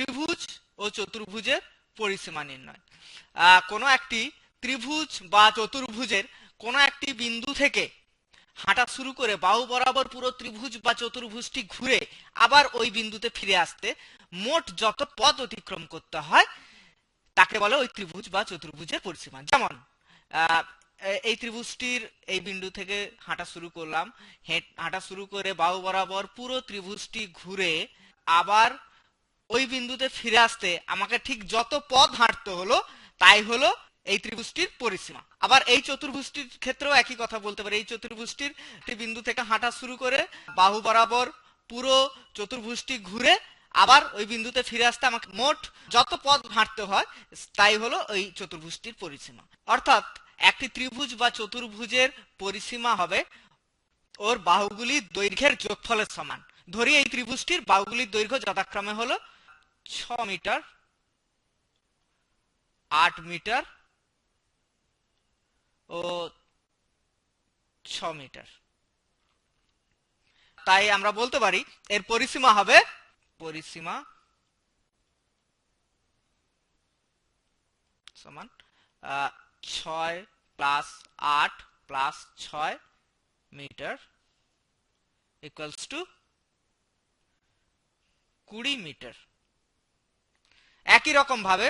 ত্রিভুজ ও চতুর্ভুজের পরিসীমা নির্ণয়। কোনো একটি ত্রিভুজ বা চতুর্ভুজের কোনো একটি বিন্দু থেকে হাঁটা শুরু করে বাহু বরাবর পুরো ত্রিভুজ বা চতুর্ভুজটি ঘুরে আবার ওই বিন্দুতে ফিরে আসতে মোট যত পথ অতিক্রম করতে হয়, তাকে বলে ওই ত্রিভুজ বা চতুর্ভুজের পরিসীমা। যেমন এই ত্রিভুজটির এই বিন্দু থেকে হাঁটা শুরু করলাম হাঁটা শুরু করে বাহু বরাবর পুরো ত্রিভুজটি ঘুরে আবার ওই বিন্দুতে ফিরে আসতে আমাকে ঠিক যত পথ হাঁটতে হলো, তাই হলো এই ত্রিভুজটির পরিসীমা। আবার এই চতুর্ভুজটির ক্ষেত্রেও একই কথা বলতে পারি। এই চতুর্ভুজটির বিন্দু থেকে হাঁটা শুরু করে বাহু বরাবর পুরো চতুর্ভুজটি ঘুরে আবার ওই বিন্দুতে ফিরে আসতে আমাকে মোট যত পথ হাঁটতে হয়, তাই হলো ওই চতুর্ভুজটির পরিসীমা। অর্থাৎ একটি ত্রিভুজ বা চতুর্ভুজের পরিসীমা হবে ওর বাহুগুলির দৈর্ঘ্যের যোগফলের সমান। ধরি এই ত্রিভুজটির বাহুগুলির দৈর্ঘ্য যথাক্রমে হলো ছ মিটার, আট মিটার ও ছ মিটার। তাই আমরা বলতে পারি এর পরিসীমা হবে, পরিসীমা সমান ছয় প্লাস আট প্লাস ছয় মিটার ইকুয়ালস টু কুড়ি মিটার। একই রকম ভাবে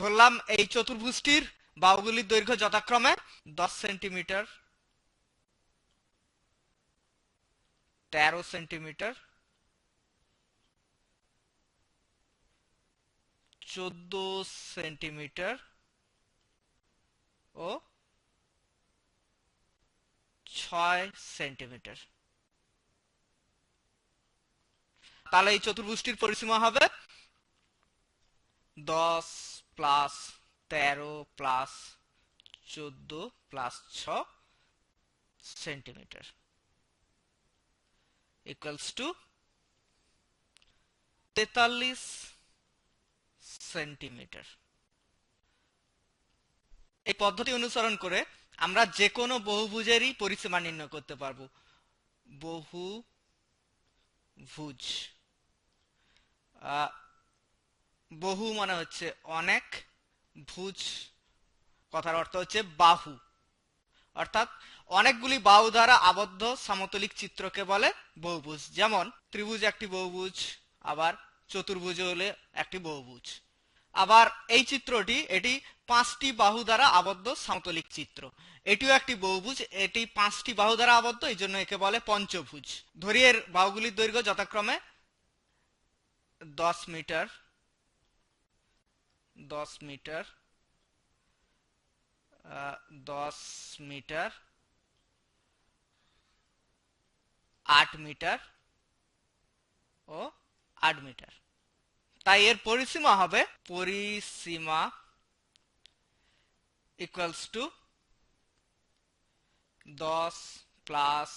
ধরলাম এই চতুর্ভুজটির বাহুগুলির দৈর্ঘ্য যথাক্রমে দশ সেন্টিমিটার, তেরো সেন্টিমিটার, চোদ্দ সেন্টিমিটার ও ছয় সেন্টিমিটার। তাহলে এই চতুর্ভুজটির পরিসীমা হবে দশ প্লাস তেরো প্লাস চোদ্দ প্লাস ছ সেন্টিমিটার ইকুয়ালস টু তেতাল্লিশ সেন্টিমিটার। এই পদ্ধতি অনুসরণ করে আমরা যে কোনো বহুভুজেরই পরিসীমা নির্ণয় করতে পারব। বহু ভুজ আহ, বহু মানে হচ্ছে অনেক, ভুজ, কথার অর্থ হচ্ছে বাহু। অর্থাৎ অনেকগুলি বাহু দ্বারা আবদ্ধ সমতলিক চিত্রকে বলে বহুভুজ। যেমন ত্রিভুজ একটি বহুভুজ, আবার চতুর্ভুজ হলে একটি বহুভুজ। আবার এই চিত্রটি, এটি পাঁচটি বাহু দ্বারা আবদ্ধ সমতলিক চিত্র। এটিও একটি বহুভুজ, এটি পাঁচটি বাহু দ্বারা আবদ্ধ এই জন্য একে বলে পঞ্চভুজ। ধরি এর বাহুগুলির দৈর্ঘ্য যথাক্রমে দশ মিটার দশ মিটার দশ মিটার, আট মিটার ও আট মিটার। তাই এর পরিসীমা হবে, পরিসীমা ইকুয়ালস টু দশ প্লাস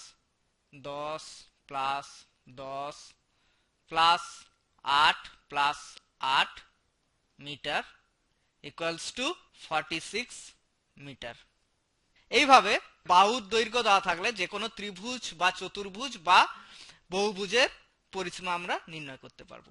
দশ প্লাস দশ প্লাস আট প্লাস আট metre equals to forty six metre. এইভাবে বাহুর দৈর্ঘ্য দেওয়া থাকলে যে কোনো ত্রিভুজ বা চতুর্ভুজ বা বহুভুজের পরিসীমা আমরা নির্ণয় করতে পারব।